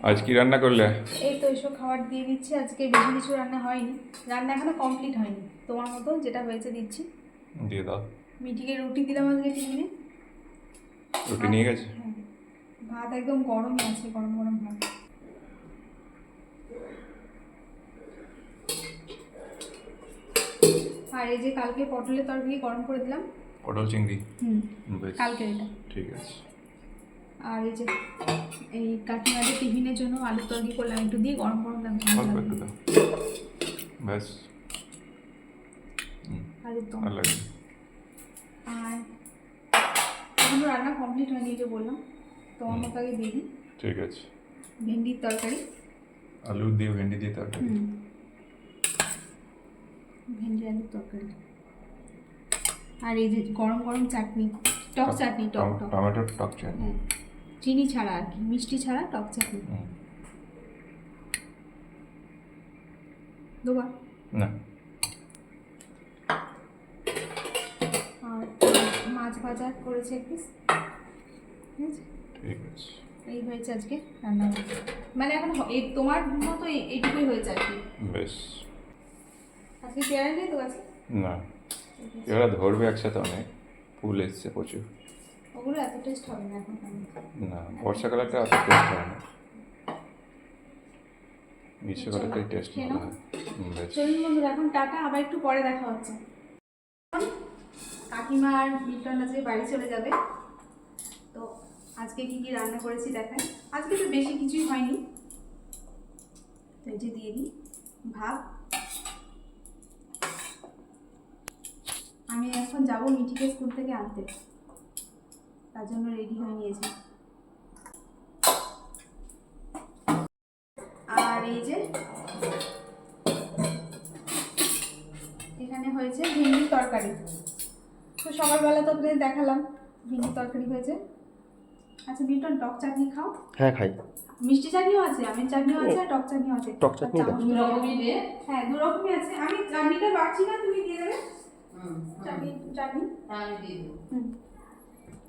আজ কি রান্না করলে? এই তো এসব খাবার দিয়ে দিচ্ছি। আজকে বেশি কিছু রান্না হয়নি। রান্না এখনও কমপ্লিট হয়নি। তোমার মতো যেটা হয়েছে দিচ্ছি। দিয়ে দাও। মিটিকে রুটি দিলাম আজকে টিফিনে। রুটি নিয়ে গেছে? হ্যাঁ। ভাত একদম গরম আছে গরম গরম ভাত। আর এই যে কালকে পটলের তরকারি গরম করে দিলাম। পটল চিংড়ি? হুম। কালকে এটা। ঠিক আছে। আর এই যে এই কাকিমাদের টিফিনের জন্য আলুর তরকারি করলাম একটু দিয়ে গরম গরম দাম অল্প একটু দাও। ব্যাস। হুম, আলুর দম। ভালো আর এখনও রান্না কমপ্লিট হয়নি যে বললাম। তোমার মতো আগে দিয়ে দিই ঠিক আছে। ভেন্ডির তরকারি। আলু দিয়ে ভেন্ডি দিয়ে তরকারি? ভেন্ডি আলুর তরকারি। আর এই যে গরম গরম চাটনি টক চাটনি টক টক। টমেটোর টক চাটনি। হ্যাঁ। চিনি ছাড়া আর কি মিষ্টি ছাড়া টক চাটনি। দুবার। না। আর মাছ ভাজা করেছে এক পিস ঠিক আছে? এই হয়েছে আজকে রান্না। মানে এখন এই তোমার মতো এই- এইটুকুই হয়েছে আর কি। বেশ। আজকে পেয়ারা নেই তো আছে না। এরা ধরবে একসাথে অনেক। ফুল এসছে প্রচুর। ওগুলো এত টেস্ট হবে না এখন না বর্ষাকালেটা অত টেস্ট হয় না। গ্রীষ্মকালেটাই টেস্ট বেশ। চলুন বন্ধুরা এখন টাটা আবার একটু পরে দেখা হচ্ছে। কাকিমা আর মিল্টন আজকে বাড়ি চলে যাবে তো আজকে কি কি রান্না করেছি দেখাই। আজকে তো বেশি কিছুই হয়নি। তো এই যে দিয়ে দিই ভাত। আমি এখন যাব মিঠিকে স্কুল থেকে আনতে। তার জন্য রেডি হয়ে নিয়েছি। আর এই যে এখানে হয়েছে ভেন্ডির তরকারি। তো সকালবেলা তো আপনাদের দেখালাম ভেন্ডির তরকারি হয়েছে। আচ্ছা বিটন টক চাটনি খাও। হ্যাঁ খাই। মিষ্টি চাটনিও আছে আমের চাটনিও আছে আর টক চাটনিও আছে। টক চাটনি আর দাও। চামচ দিয়ে- হ্যাঁ দু রকমই আছে। আমি চাটনিটা বাড়ছি না তুমি দিয়ে দেবে? চাটনি চাটনি? হ্যাঁ আমি দিয়ে হুম।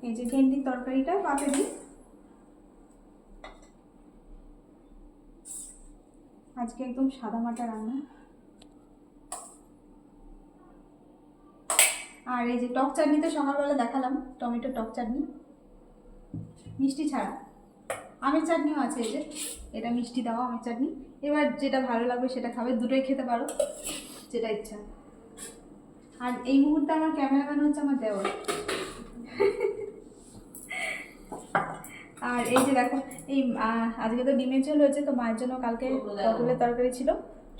এই যে ভেন্ডির তরকারিটা, পাতে দিই। আজকে একদম সাদা মাটা রান্না। আর এই যে টক চাটনি তো সকালবেলা দেখালাম, টমেটো টক চাটনি। মিষ্টি ছাড়া। আমের চাটনিও আছে এই যে, এটা মিষ্টি দেওয়া আমের চাটনি। এবার যেটা ভালো লাগবে সেটা খাবে, দুটোই খেতে পারো, যেটা ইচ্ছা। আর এই মুহূর্তে আমার ক্যামেরাম্যান হচ্ছে আমার দেওয়ার আর এই যে দেখো এই আজকে তো ডিমের ঝোল হয়েছে তো মায়ের জন্য কালকে পটলের তরকারি ছিল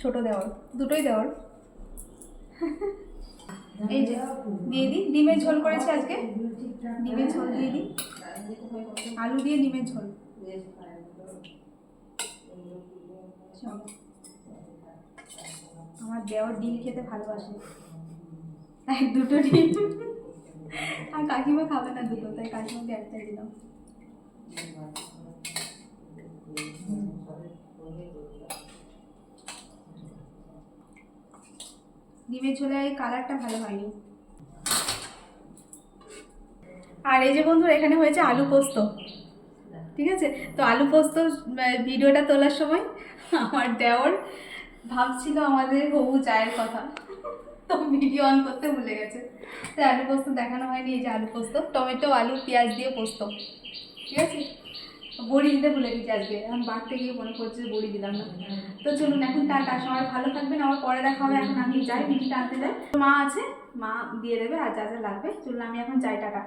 ছোট দেওয়ার দুটোই দেওয়ার এই যে দিয়ে দিই ডিমের ঝোল করেছি আজকে। ডিমের ঝোল দিয়ে দিই। আলু দিয়ে ডিমের ঝোল। আমার দেওয়ার ডিম খেতে ভালোবাসে। দুটো ডিম। আর কাকিমা খাবে না দুটো, তাই কাকিমাকে একটাই দিলাম ডিমের ঝোলে এই কালারটা ভালো হয়নি। আর এই যে বন্ধুরা, এখানে হয়েছে আলু পোস্ত। ঠিক আছে? তো আলু পোস্ত ভিডিওটা তোলার সময় আমার দেওর ভাবছিল আমাদের হবু চায়ের কথা। ভিডিও অন করতে ভুলে গেছে। তো আলু পোস্ত দেখানো হয়নি, এই যে আলু পোস্ত, টমেটো, আলু, পেঁয়াজ দিয়ে পোস্ত। ঠিক আছে? বড়ি দিতে ভুলে গেছি আজকে। এখন বাড়তে গিয়ে মনে করছে বড়ি দিলাম না। তো চলুন এখন টাটা, সবাই ভালো থাকবেন। আমার পরে দেখা হবে, এখন আমি যাই মিটিটা আনতে যাই। মা আছে, মা দিয়ে দেবে আর যা যা লাগবে। চলুন আমি এখন যাই, টাটা।